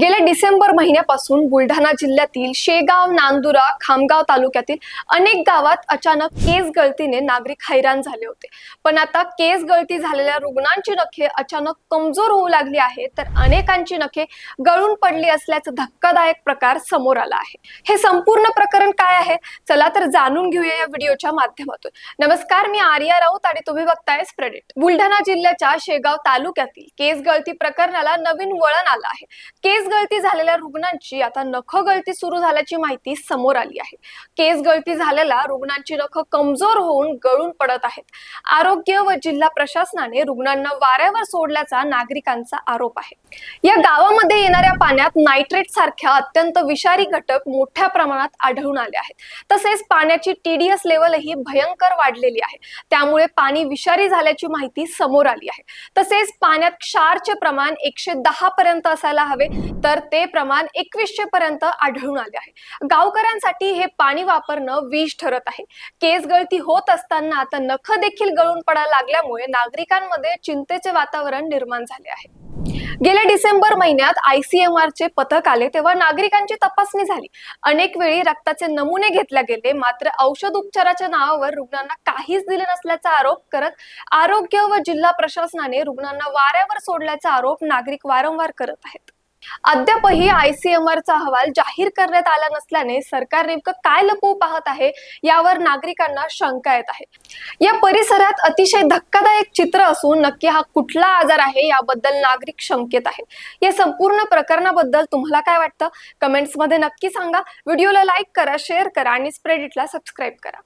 गेल्या डिसेंबर महिन्यापासून बुलढाणा जिल्ह्यातील शेगाव नांदुरा खामगाव तालुक्यातील अनेक गावात अचानक केस गळतीने नागरिक हैराण झाले होते. पण आता केस गळती झालेल्या रुग्णांची नखे अचानक कमजोर होऊ लागली आहे तर अनेकांची नखे गळून पडली असल्याचा धक्कादायक प्रकार समोर आला आहे. हे संपूर्ण प्रकरण काय आहे? चला तर जाणून घेऊया या व्हिडिओच्या माध्यमातून. नमस्कार मी आर्या राऊत आणि तुम्ही बघताय स्प्रेडिट बुलढाणा जिल्ह्याच्या शेगाव तालुक्यातील केस गळती प्रकरणाला नवीन वळण आलं आहे. केस केस गळती झालेल्या रुग्णांची आता नख गळती सुरू झाल्याची माहिती समोर आली आहे. केस गळती झालेल्या रुग्णांची नख कमजोर होऊन गळून पडत आहेत. आरोग्य व जिल्हा प्रशासनाने रुग्णांना वाऱ्यावर सोडल्याचा नागरिकांचा आरोप आहे. या गावामध्ये येणाऱ्या पाण्यात नायट्रेट सारख्या अत्यंत विषारी घटक मोठ्या प्रमाणात आढळून आले आहेत. तसेच पाण्याची टीडीएस लेवलही भयंकर वाढलेली आहे. त्यामुळे पाणी विषारी झाल्याची माहिती समोर आली आहे. तसेच पाण्यात क्षारचे प्रमाण एकशे दहा पर्यंत असायला हवे. तर ते प्रमाण एकवीसशे पर्यंत आढळून आले आहे. गावकऱ्यांसाठी हे पाणी वापरणं विष ठरत आहे. केस गळती होत असताना आता नख देखील गळून पडायला लागल्यामुळे नागरिकांमध्ये चिंतेचे वातावरण निर्माण झाले आहे. गेल्या डिसेंबर महिन्यात आयसीएमआर चे पथक आले तेव्हा नागरिकांची तपासणी झाली. अनेक वेळी रक्ताचे नमुने घेतले गेले मात्र औषध उपचाराच्या नावावर रुग्णांना काहीच दिले नसल्याचा आरोप करत आरोग्य व जिल्हा प्रशासनाने रुग्णांना वाऱ्यावर सोडल्याचा आरोप नागरिक वारंवार करत आहेत. अद्यापही आयसीएमआरचा अहवाल जाहीर करण्यात आला नसल्याने सरकार नेमकं काय लपवू पाहत आहे यावर नागरिकांना शंका येत आहे. या परिसरात अतिशय धक्कादायक चित्र असून नक्की हा कुठला आजार आहे याबद्दल नागरिक शंकेत आहे या संपूर्ण प्रकरणाबद्दल तुम्हाला काय वाटतं? कमेंट्समध्ये नक्की सांगा. व्हिडिओला लाईक करा शेअर करा आणि स्प्रेडिटला सबस्क्राईब करा.